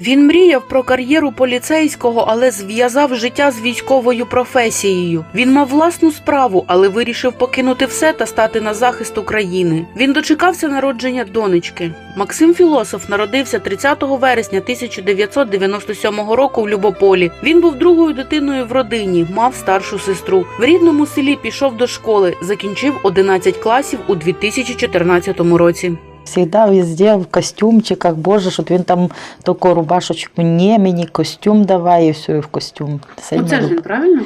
Він мріяв про кар'єру поліцейського, але зв'язав життя з військовою професією. Він мав власну справу, але вирішив покинути все та стати на захист України. Він дочекався народження донечки. Максим Філософ народився 30 вересня 1997 року в Любополі. Він був другою дитиною в родині, мав старшу сестру. В рідному селі пішов до школи, закінчив 11 класів у 2014 році. Всегда везде в костюмчиках, боже, щоб він там таку рубашечку, ні, мені костюм давай, і все, і в костюм. Сильно люб- правильно?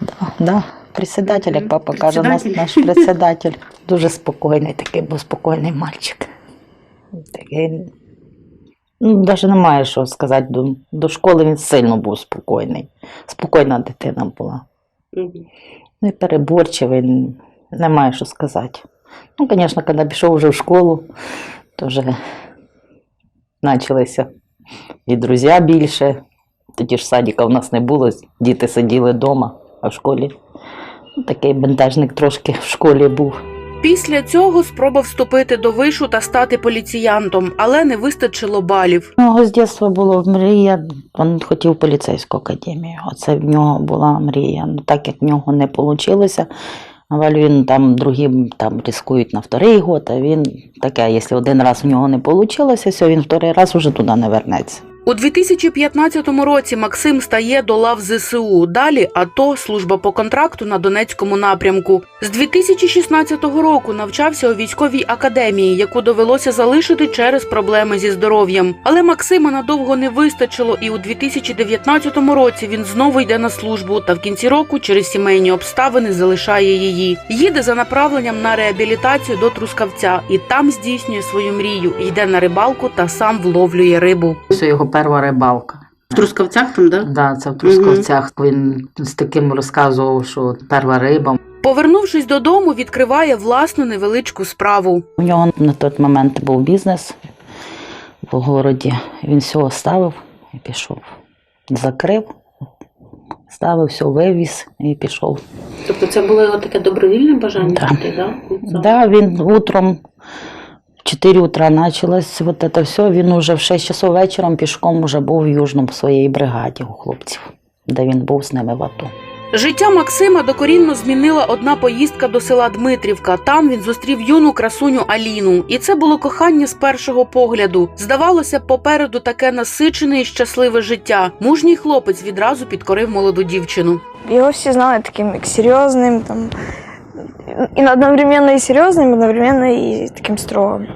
Да, да. Председатель, як папа каже, наш, наш председатель. Дуже спокійний, такий був спокійний мальчик. Такий, ну, навіть немає що сказати. До, до школи він сильно був спокійний. Спокійна дитина була. Не переборчивий, немає що сказати. Ну, звісно, коли пішов вже в школу, то вже почалися і друзі більше. Тоді ж садика в нас не було, діти сиділи вдома, а в школі ну, такий бентежник трошки в школі був. Після цього спробував вступити до вишу та стати поліціянтом, але не вистачило балів. У нього з дитинства була мрія, він хотів поліцейську академію. Оце в нього була мрія. Ну, так як в нього не вийшло, але він там другим там рискують на вторий год, а він таке, якщо один раз у нього не вийшло, все, він вторий раз уже туди не вернеться. У 2015 році Максим стає до лав ЗСУ. Далі АТО, служба по контракту на Донецькому напрямку. З 2016 року навчався у військовій академії, яку довелося залишити через проблеми зі здоров'ям. Але Максима надовго не вистачило, і у 2019 році він знову йде на службу та в кінці року через сімейні обставини залишає її. Їде за направленням на реабілітацію до Трускавця і там здійснює свою мрію. Йде на рибалку та сам вловлює рибу. Це його перша рибалка. В Трускавцях там, да? Да, це в Трускавцях. Він з таким розказував, що перша риба. Повернувшись додому, відкриває власну невеличку справу. У нього на той момент був бізнес в городі. Він все оставив і пішов. Закрив, ставив, все вивіз і пішов. Тобто це було його таке добровільне бажання Да. да? Да, він утром, 4 утра почалось вот это все. Він уже в 6 часов вечором пішком уже був в Южному своїй бригаді у хлопців, де він був з ними в АТО. Життя Максима докорінно змінила одна поїздка до села Дмитрівка. Там він зустрів юну красуню Аліну, і це було кохання з першого погляду. Здавалося, попереду таке насичене і щасливе життя. Мужній хлопець відразу підкорив молоду дівчину. Его все знали таким как серьезным, там, и одновременно и серьезным, одновременно и таким строгим,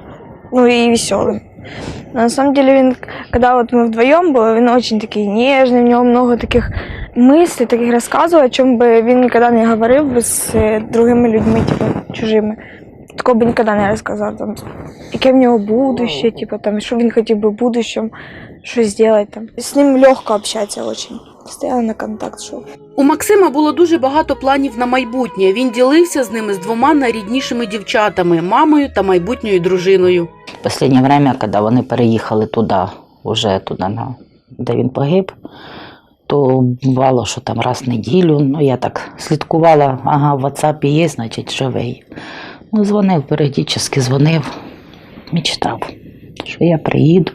ну и веселым. Но на самом деле, він, когда вот мы вдвоем были, он очень такий нежный, у него много таких мыслей, таких рассказов, о чем бы він никогда не говорив би з е, другими людьми, типу, чужими. Такого би ніколи не розказав, там, яке в нього будущее, типу, там, що він хотів би в будущем, що зробити там. З ним легко общатися очень. Постоянно на контакт шел. У Максима було дуже багато планів на майбутнє. Він ділився з ними з двома найріднішими дівчатами мамою та майбутньою дружиною. В останнє время, коли вони переїхали туди, уже туди, на, де він погиб, то бувало, що там раз в неділю, ну я так слідкувала, ага, в WhatsApp є, значить, живий. Ну, дзвонив, періодично дзвонив, мечтав, що я приїду,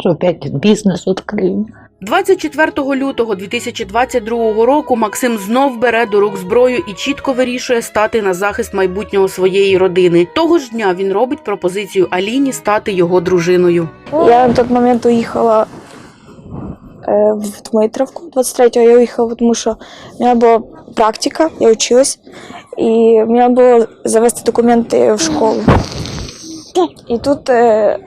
що опять бізнес відкрию. 24 лютого 2022 року Максим знов бере до рук зброю і чітко вирішує стати на захист майбутнього своєї родини. Того ж дня він робить пропозицію Аліні стати його дружиною. Я на тот момент уїхала е, в Дмитровку 23-го. Я уїхала, тому що у мене була практика, я училась, і мені було завести документи в школу. І тут е,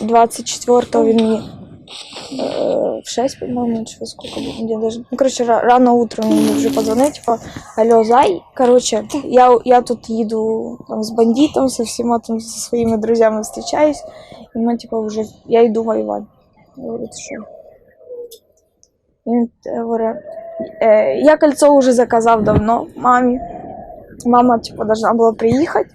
24-го він мені е, в 6, по-моему, чи сколько я даже, ну, короче, рано утром мені вже позвонив, типа, алло, зай, короче, я, я тут їду там, з бандитом, со всіма там, зі своїми друзями зустрічаюсь, і ми, типа, вже, я йду воювати. Я говорю, що? Він е, говорить, е, я кольцо вже заказав давно мамі. Мама, типа, должна была приїхати.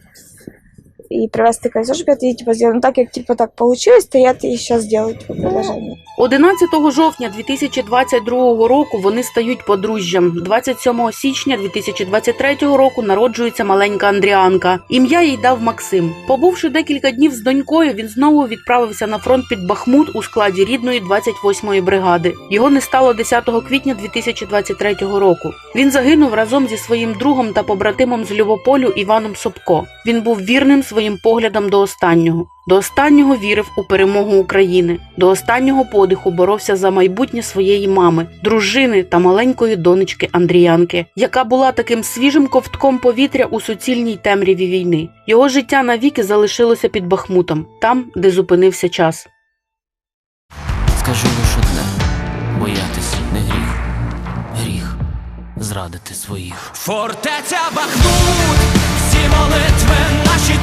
И чтобы я ей типа сделала. Ну так как типа так получилось, то я ей сейчас сделаю типа, предложение. 11 жовтня 2022 року вони стають подружжям. 27 січня 2023 року народжується маленька Андріанка. Ім'я їй дав Максим. Побувши декілька днів з донькою, він знову відправився на фронт під Бахмут у складі рідної 28-ї бригади. Його не стало 10 квітня 2023 року. Він загинув разом зі своїм другом та побратимом з Любополю Іваном Собко. Він був вірним своїм поглядом до останнього. До останнього вірив у перемогу України. До останнього подиху боровся за майбутнє своєї мами, дружини та маленької донечки Андріянки, яка була таким свіжим ковтком повітря у суцільній темряві війни. Його життя навіки залишилося під Бахмутом, там, де зупинився час. Скажу лиш одне, боятись не гріх, гріх зрадити своїх. Фортеця Бахмут, всі молитви наші